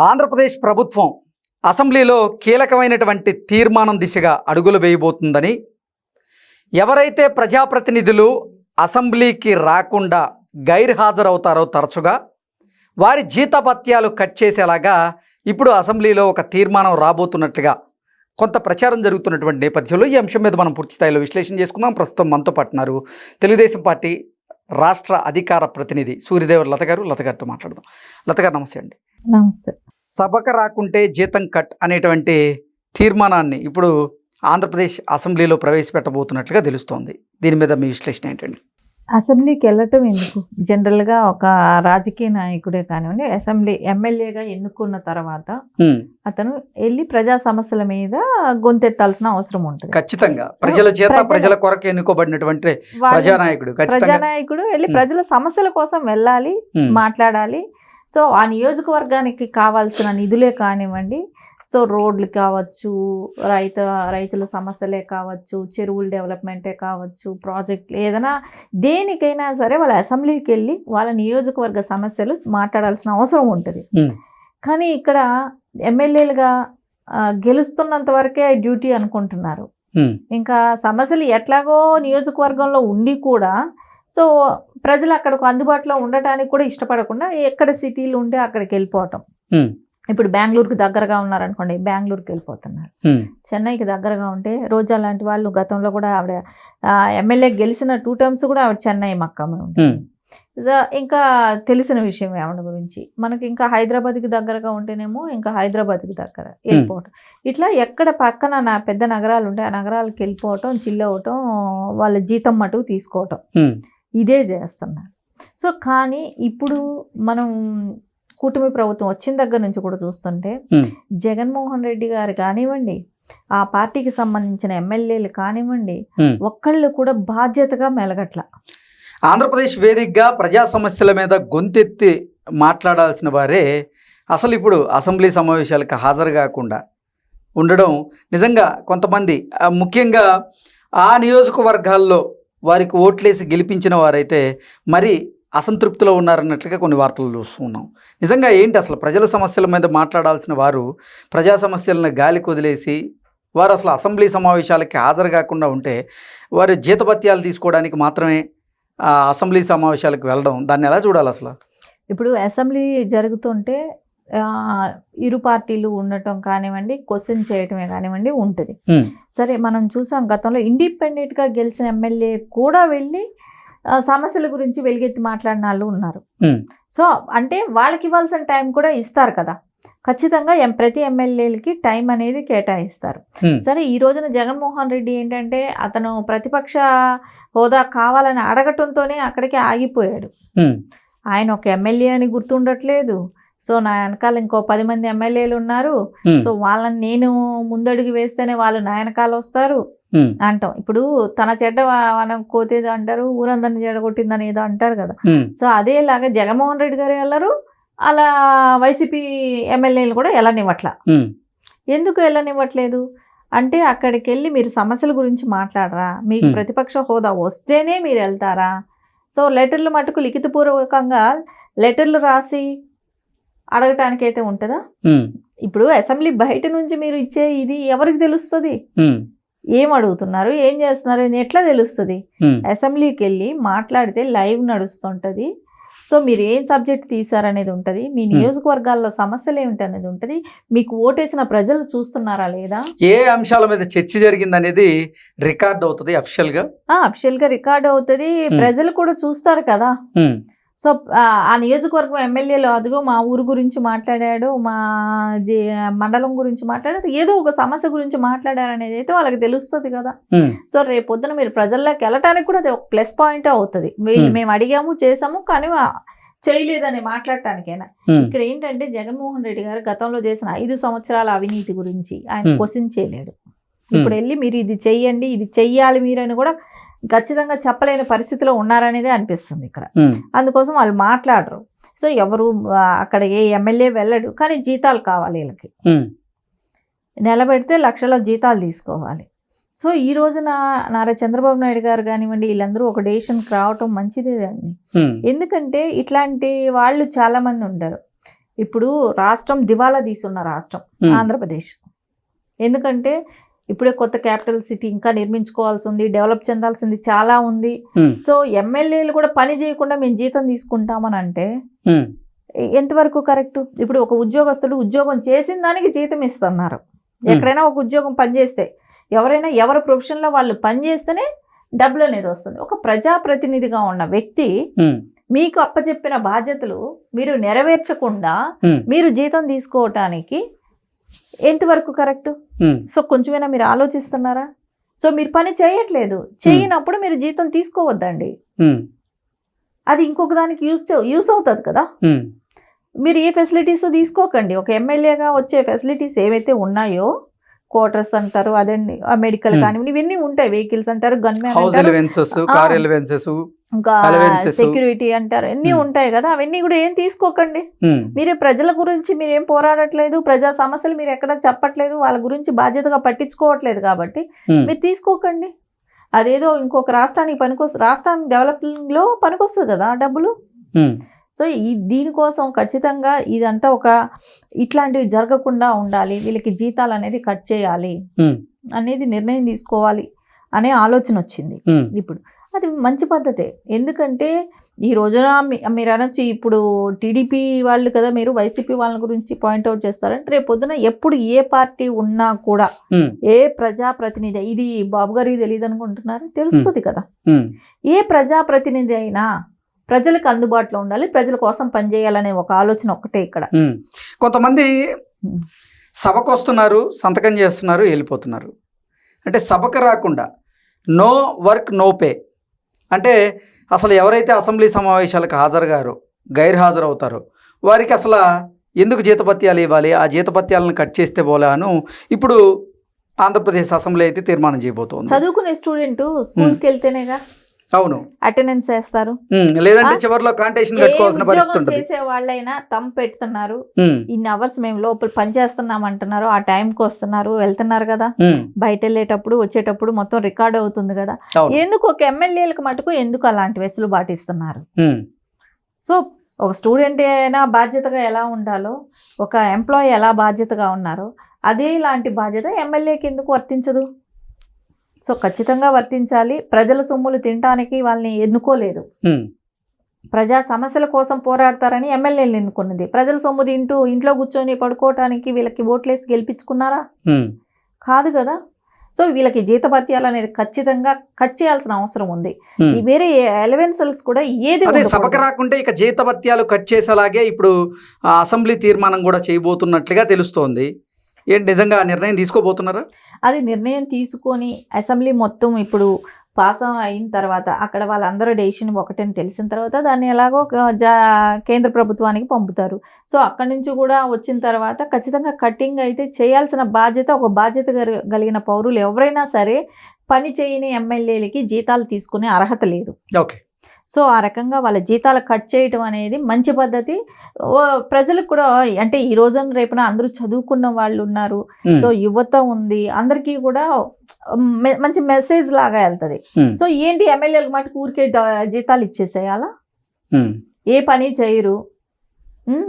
ఆంధ్రప్రదేశ్ ప్రభుత్వం అసెంబ్లీలో కీలకమైనటువంటి తీర్మానం దిశగా అడుగులు వేయబోతుందని ఎవరైతే ప్రజాప్రతినిధులు అసెంబ్లీకి రాకుండా గైర్హాజరవుతారో తరచుగా వారి జీతభత్యాలు కట్ చేసేలాగా ఇప్పుడు అసెంబ్లీలో ఒక తీర్మానం రాబోతున్నట్లుగా కొంత ప్రచారం జరుగుతున్నటువంటి నేపథ్యంలో ఈ అంశం మీద మనం పూర్తి స్థాయిలో విశ్లేషణ చేసుకుందాం. ప్రస్తుతం మనతో పట్టున్నారు తెలుగుదేశం పార్టీ రాష్ట్ర అధికార ప్రతినిధి సూర్యదేవర్ లత గారు. లత గారితో మాట్లాడదాం. లత గారు నమస్తే అండి. నమస్తే. సభకు రాకుంటే జీతం కట్ అనేటువంటి తీర్మానాన్ని ఇప్పుడు ఆంధ్రప్రదేశ్ అసెంబ్లీలో ప్రవేశపెట్టబోతున్నట్లుగా తెలుస్తోంది. దీని మీద మీ విశ్లేషణ ఏంటండి? అసెంబ్లీకి వెళ్ళటం ఎందుకు? జనరల్గా ఒక రాజకీయ నాయకుడే కానివ్వండి అసెంబ్లీ ఎమ్మెల్యేగా ఎన్నుకున్న తర్వాత అతను వెళ్ళి ప్రజా సమస్యల మీద గొంతెత్తాల్సిన అవసరం ఉంటుంది. ఖచ్చితంగా. ప్రజల చేత ప్రజల- కొరకు ఎన్నుకోబడినటువంటి ప్రజానాయకుడు ప్రజానాయకుడు వెళ్ళి. ప్రజల సమస్యల కోసం వెళ్ళాలి మాట్లాడాలి సో ఆ నియోజకవర్గానికి కావాల్సిన నిధులే కానివ్వండి సో రోడ్లు కావచ్చు రైతు రైతుల సమస్యలే కావచ్చు చెరువుల డెవలప్మెంటే కావచ్చు ప్రాజెక్టులు ఏదైనా దేనికైనా సరే వాళ్ళ అసెంబ్లీకి వెళ్ళి వాళ్ళ నియోజకవర్గ సమస్యలు మాట్లాడాల్సిన అవసరం ఉంటుంది. కానీ ఇక్కడ ఎమ్మెల్యేలుగా గెలుస్తున్నంత వరకే డ్యూటీ అనుకుంటున్నారు. ఇంకా సమస్యలు ఎట్లాగో నియోజకవర్గంలో ఉండి కూడా సో ప్రజలు అక్కడికి అందుబాటులో ఉండటానికి కూడా ఇష్టపడకుండా ఎక్కడ సిటీలు ఉంటే అక్కడికి వెళ్ళిపోవటం. ఇప్పుడు బెంగళూరుకి దగ్గరగా ఉన్నారనుకోండి బెంగళూరుకి వెళ్ళిపోతున్నారు. చెన్నైకి దగ్గరగా ఉంటే రోజా లాంటి వాళ్ళు గతంలో కూడా ఆవిడ ఎమ్మెల్యే గెలిచిన టూ టర్మ్స్ కూడా ఆవిడ చెన్నై మక్కమే ఉంది ఇంకా తెలిసిన విషయం ఆవిడ గురించి? మనకి ఇంకా హైదరాబాద్కి దగ్గరగా ఉంటేనేమో ఇంకా హైదరాబాద్కి దగ్గర వెళ్ళిపోవటం. ఇట్లా ఎక్కడ పక్కన నా పెద్ద నగరాలు ఉంటే ఆ నగరాలకు వెళ్ళిపోవటం చిల్ అవ్వటం వాళ్ళ జీతం మటుకు తీసుకోవటం. ఇదే చేస్తున్నారు సో కానీ ఇప్పుడు మనం కూటమి ప్రభుత్వం వచ్చిన దగ్గర నుంచి కూడా చూస్తుంటే. జగన్మోహన్ రెడ్డి గారు కానివ్వండి ఆ పార్టీకి సంబంధించిన ఎమ్మెల్యేలు కానివ్వండి. ఒక్కళ్ళు కూడా బాధ్యతగా మెలగట్ల ఆంధ్రప్రదేశ్ వేదికగా ప్రజా సమస్యల మీద గొంతెత్తి మాట్లాడాల్సిన వారే అసలు ఇప్పుడు అసెంబ్లీ సమావేశాలకు హాజరు కాకుండా ఉండడం నిజంగా కొంతమంది ముఖ్యంగా ఆ నియోజకవర్గాల్లో వారికి ఓట్లేసి గెలిపించిన వారైతే మరి అసంతృప్తిలో ఉన్నారన్నట్లుగా కొన్ని వార్తలు చూస్తున్నాం నిజంగా ఏంటి అసలు ప్రజల సమస్యల మీద మాట్లాడాల్సిన వారు ప్రజా సమస్యలను గాలికి వదిలేసి వారు అసలు అసెంబ్లీ సమావేశాలకి హాజరు కాకుండా ఉంటే వారి జీతభత్యాలు తీసుకోవడానికి మాత్రమే అసెంబ్లీ సమావేశాలకు వెళ్ళడం దాన్ని ఎలా చూడాలి అసలు? ఇప్పుడు అసెంబ్లీ జరుగుతుంటే ఇరు పార్టీలు ఉండటం కానివ్వండి క్వశ్చన్ చేయటమే కానివ్వండి ఉంటుంది. సరే మనం చూసాం గతంలో ఇండిపెండెంట్గా గెలిచిన ఎమ్మెల్యే కూడా వెళ్ళి సమస్యల గురించి వెలుగెత్తి మాట్లాడిన వాళ్ళు ఉన్నారు. సో అంటే వాళ్ళకి ఇవ్వాల్సిన టైం కూడా ఇస్తారు కదా ఖచ్చితంగా ప్రతి ఎమ్మెల్యేలకి టైం అనేది కేటాయిస్తారు. సరే ఈ రోజున జగన్మోహన్ రెడ్డి ఏంటంటే అతను ప్రతిపక్ష హోదా కావాలని అడగటంతోనే అక్కడికి ఆగిపోయాడు. ఆయన ఒక ఎమ్మెల్యే అని గుర్తుండట్లేదు సో నా వెనకాల ఇంకో పది మంది ఎమ్మెల్యేలు ఉన్నారు. సో వాళ్ళని నేను ముందడుగు వేస్తేనే వాళ్ళు నా వెనకాల వస్తారు. అంటాం ఇప్పుడు తన చెడ్డ మనం కోతేదో అంటారు ఊరందరిని చెడగొట్టిందని ఏదో అంటారు కదా. సో అదేలాగా జగన్మోహన్ రెడ్డి గారు వెళ్ళరు అలా వైసీపీ ఎమ్మెల్యేలు కూడా వెళ్ళనివ్వట్ల. ఎందుకు వెళ్ళనివ్వట్లేదు అంటే అక్కడికి వెళ్ళి మీరు సమస్యల గురించి మాట్లాడరా మీకు. ప్రతిపక్ష హోదా వస్తేనే మీరు వెళ్తారా సో లెటర్లు మటుకు లిఖితపూర్వకంగా లెటర్లు రాసి అడగటానికి అయితే ఉంటుందా. ఇప్పుడు అసెంబ్లీ బయట నుంచి మీరు ఇచ్చే ఇది ఎవరికి తెలుస్తుంది. ఏం అడుగుతున్నారు? ఏం చేస్తున్నారు? ఎట్లా తెలుస్తుంది. అసెంబ్లీకి వెళ్ళి మాట్లాడితే లైవ్ నడుస్తుంటుంది. సో మీరు ఏం సబ్జెక్ట్ తీసారనేది ఉంటుంది. మీ నియోజకవర్గాల్లో సమస్యలు ఏమిటి అనేది ఉంటుంది. మీకు ఓటేసిన ప్రజలు చూస్తున్నారా లేదా? ఏ అంశాల మీద చర్చ జరిగింది అనేది రికార్డ్ అవుతుంది అఫిషియల్గా. అఫిషియల్గా రికార్డ్ అవుతుంది. ప్రజలు కూడా చూస్తారు కదా. సో ఆ, నియోజకవర్గం ఎమ్మెల్యేలు అదిగో మా ఊరు గురించి మాట్లాడాడు మా మండలం గురించి మాట్లాడాడు ఏదో ఒక సమస్య గురించి మాట్లాడారు అనేది అయితే వాళ్ళకి తెలుస్తుంది కదా. సో రేపు పొద్దున మీరు ప్రజల్లోకి వెళ్ళటానికి కూడా అది ఒక ప్లస్ పాయింట్ అవుతుంది. మేము అడిగాము చేసాము కానీ చేయలేదని మాట్లాడటానికైనా. ఇక్కడ ఏంటంటే జగన్మోహన్ రెడ్డి గారు గతంలో చేసిన ఐదు సంవత్సరాల అవినీతి గురించి ఆయన. క్వశ్చన్ చేయలేడు. ఇప్పుడు వెళ్ళి మీరు ఇది చెయ్యండి ఇది చెయ్యాలి మీరు అని కూడా ఖచ్చితంగా చెప్పలేని పరిస్థితిలో ఉన్నారనేదే అనిపిస్తుంది ఇక్కడ. అందుకోసం వాళ్ళు మాట్లాడరు. సో ఎవరు అక్కడ ఏ ఎమ్మెల్యే వెళ్ళడు. కానీ జీతాలు కావాలి వీళ్ళకి. నిలబెడితే లక్షల జీతాలు తీసుకోవాలి. సో ఈ రోజున నారా చంద్రబాబు నాయుడు గారు కానివ్వండి వీళ్ళందరూ ఒక డేషన్కి రావటం మంచిదే అండి. ఎందుకంటే ఇట్లాంటి వాళ్ళు చాలా మంది ఉంటారు ఇప్పుడు రాష్ట్రం దివాలా తీసున్న రాష్ట్రం ఆంధ్రప్రదేశ్. ఎందుకంటే ఇప్పుడే కొత్త క్యాపిటల్ సిటీ ఇంకా నిర్మించుకోవాల్సి ఉంది డెవలప్ చెందాల్సింది చాలా ఉంది. సో ఎమ్మెల్యేలు కూడా పని చేయకుండా మేము జీతం తీసుకుంటామని అంటే ఎంతవరకు కరెక్ట్? ఇప్పుడు ఒక ఉద్యోగస్తుడు ఉద్యోగం చేసిన దానికి జీతం ఇస్తున్నారు. ఎక్కడైనా ఒక ఉద్యోగం పనిచేస్తే ఎవరైనా ఎవరి ప్రొఫెషన్లో వాళ్ళు పని చేస్తేనే డబ్బులు అనేది వస్తుంది. ఒక ప్రజాప్రతినిధిగా ఉన్న వ్యక్తి మీకు అప్పచెప్పిన బాధ్యతలు మీరు నెరవేర్చకుండా మీరు జీతం తీసుకోవటానికి ఎంతవరకు కరెక్ట్? సో కొంచెమైనా మీరు ఆలోచిస్తున్నారా? సో మీరు పని చేయట్లేదు. చేయనప్పుడు మీరు జీతం తీసుకోవద్దండి. అది ఇంకొక దానికి యూస్ యూస్ అవుతుంది కదా? మీరు ఏ ఫెసిలిటీస్ తీసుకోకండి. ఒక ఎమ్మెల్యేగా వచ్చే ఫెసిలిటీస్ ఏవైతే ఉన్నాయో క్వార్టర్స్ అంటారు అదే మెడికల్. కానివ్వండి ఇవన్నీ ఉంటాయి వెహికల్స్ అంటారు ఎలివెన్సెస్ ఇంకా. సెక్యూరిటీ అంటారు అన్నీ. ఉంటాయి కదా అవన్నీ కూడా ఏం తీసుకోకండి మీరే ప్రజల గురించి మీరేం పోరాడట్లేదు ప్రజా సమస్యలు మీరు ఎక్కడ చెప్పట్లేదు వాళ్ళ గురించి బాధ్యతగా పట్టించుకోవట్లేదు కాబట్టి మీరు తీసుకోకండి అదేదో ఇంకొక రాష్ట్రానికి పనికొస్తుంది రాష్ట్రానికి డెవలపింగ్లో పనికొస్తుంది కదా డబ్బులు సో ఈ దీనికోసం ఖచ్చితంగా ఇదంతా ఒక ఇట్లాంటివి జరగకుండా ఉండాలి. వీళ్ళకి జీతాలు అనేది కట్ చేయాలి అనేది నిర్ణయం తీసుకోవాలి అనే ఆలోచన వచ్చింది ఇప్పుడు. అది మంచి పద్ధతే. ఎందుకంటే ఈ రోజున మీరు అనొచ్చు ఇప్పుడు టీడీపీ వాళ్ళు కదా మీరు వైసీపీ వాళ్ళ గురించి పాయింట్అవుట్ చేస్తారంటే రేపు పొద్దున ఎప్పుడు ఏ పార్టీ ఉన్నా కూడా ఏ ప్రజాప్రతినిధి ఇది బాబు గారికి తెలియదు అనుకుంటున్నారు? తెలుస్తుంది కదా. ఏ ప్రజాప్రతినిధి అయినా ప్రజలకు అందుబాటులో ఉండాలి ప్రజల కోసం పనిచేయాలనే ఒక ఆలోచన ఒక్కటే ఇక్కడ. కొంతమంది. సభకు వస్తున్నారు సంతకం చేస్తున్నారు వెళ్ళిపోతున్నారు. అంటే సభకు రాకుండా నో వర్క్ నో పే. అంటే అసలు ఎవరైతే అసెంబ్లీ సమావేశాలకు హాజరుగారో గైర్ హాజరవుతారో వారికి అసలు ఎందుకు జీతపత్యాలు ఇవ్వాలి? ఆ జీతపత్యాలను కట్ చేస్తే పోలాను ఇప్పుడు ఆంధ్రప్రదేశ్ అసెంబ్లీ అయితే తీర్మానం చేయబోతోంది. చదువుకునే స్టూడెంట్ స్కూల్కి వెళ్తేనేగా అవును. అటెండెన్స్ వేస్తారు. లేదంటే? చివరిలో కాంటేషన్ కట్టుకోవాల్సిన పరిస్థితి చేసే వాళ్ళైనా తమ్ పెడుతున్నారు. ఇన్ని అవర్స్ మేము లోపల పని చేస్తున్నాం అంటున్నారు. ఆ టైంకి వస్తున్నారు వెళ్తున్నారు కదా. బయట వెళ్ళేటప్పుడు వచ్చేటప్పుడు మొత్తం రికార్డ్ అవుతుంది కదా. ఎందుకు ఒక ఎమ్మెల్యేలకు మటుకు ఎందుకు అలాంటి వెసులుబాటు ఇస్తున్నారు ఉమ్, సో ఒక స్టూడెంట్ అయినా బాధ్యతగా ఎలా ఉండాలో ఒక ఎంప్లాయీ ఎలా బాధ్యతగా ఉన్నారో అదే ఇలాంటి బాధ్యత ఎమ్మెల్యేకి ఎందుకు వర్తించదు? సో ఖచ్చితంగా వర్తించాలి. ప్రజల సొమ్ములు తినడానికి వాళ్ళని ఎన్నుకోలేదు. ప్రజా సమస్యల కోసం పోరాడతారని ఎమ్మెల్యేలు ఎన్నుకున్నది. ప్రజల సొమ్ము తింటూ ఇంట్లో కూర్చొని పడుకోవటానికి వీళ్ళకి ఓట్లేసి గెలిపించుకున్నారా? కాదు కదా. సో వీళ్ళకి జీతభత్యాలు అనేది ఖచ్చితంగా కట్ చేయాల్సిన అవసరం ఉంది. వేరే ఎలవెన్సల్స్ కూడా ఏది. సభకు రాకుంటే ఇక జీతభత్యాలు కట్ చేసేలాగే ఇప్పుడు అసెంబ్లీ తీర్మానం కూడా చేయబోతున్నట్లుగా తెలుస్తోంది. ఏంటి నిజంగా నిర్ణయం తీసుకోబోతున్నారా? అది నిర్ణయం తీసుకొని అసెంబ్లీ మొత్తం ఇప్పుడు పాస్ అయిన తర్వాత అక్కడ వాళ్ళందరూ డెసిషన్ ఒకటని తెలిసిన తర్వాత దాన్ని ఎలాగో ఒక జా కేంద్ర ప్రభుత్వానికి పంపుతారు. సో అక్కడి నుంచి కూడా వచ్చిన తర్వాత ఖచ్చితంగా కటింగ్ అయితే చేయాల్సిన బాధ్యత ఒక బాధ్యత కలిగిన పౌరులు ఎవరైనా సరే పని చేయని ఎమ్మెల్యేలకి జీతాలు తీసుకునే అర్హత లేదు. ఓకే. సో ఆ రకంగా వాళ్ళ జీతాలు కట్ చేయటం అనేది మంచి పద్ధతి. ప్రజలకు కూడా అంటే ఈ రోజున రేపున అందరూ చదువుకున్న వాళ్ళు ఉన్నారు. సో యువత ఉంది. అందరికీ కూడా మంచి మెసేజ్ లాగా వెళ్తుంది. సో ఏంటి ఎమ్మెల్యేలకు మటుకు ఊరికే జీతాలు ఇచ్చేసేయాలా ఏ పని చేయరు.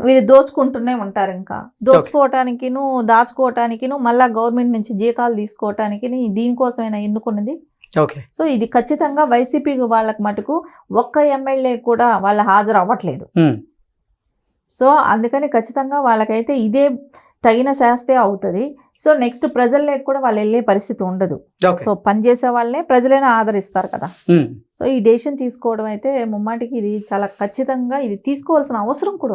వీళ్ళు దోచుకుంటూనే ఉంటారు ఇంకా. దోచుకోవటానికిను దాచుకోవటానికిను మళ్ళా గవర్నమెంట్ నుంచి జీతాలు తీసుకోవటానికి దీనికోసమైనా ఎన్నుకున్నది? సో ఇది ఖచ్చితంగా వైసీపీ వాళ్ళకి మటుకు ఒక్క ఎమ్మెల్యే కూడా వాళ్ళ హాజరు అవ్వట్లేదు సో అందుకని ఖచ్చితంగా వాళ్ళకైతే ఇదే తగిన శాస్తే అవుతుంది. సో నెక్స్ట్ ప్రజల్లోకి కూడా వాళ్ళు వెళ్ళే పరిస్థితి ఉండదు. సో పని చేసే వాళ్ళనే ప్రజలైనా ఆదరిస్తారు కదా. సో ఈ డెసిషన్ తీసుకోవడం అయితే ముమ్మాటికి ఇది చాలా ఖచ్చితంగా ఇది తీసుకోవాల్సిన అవసరం కూడా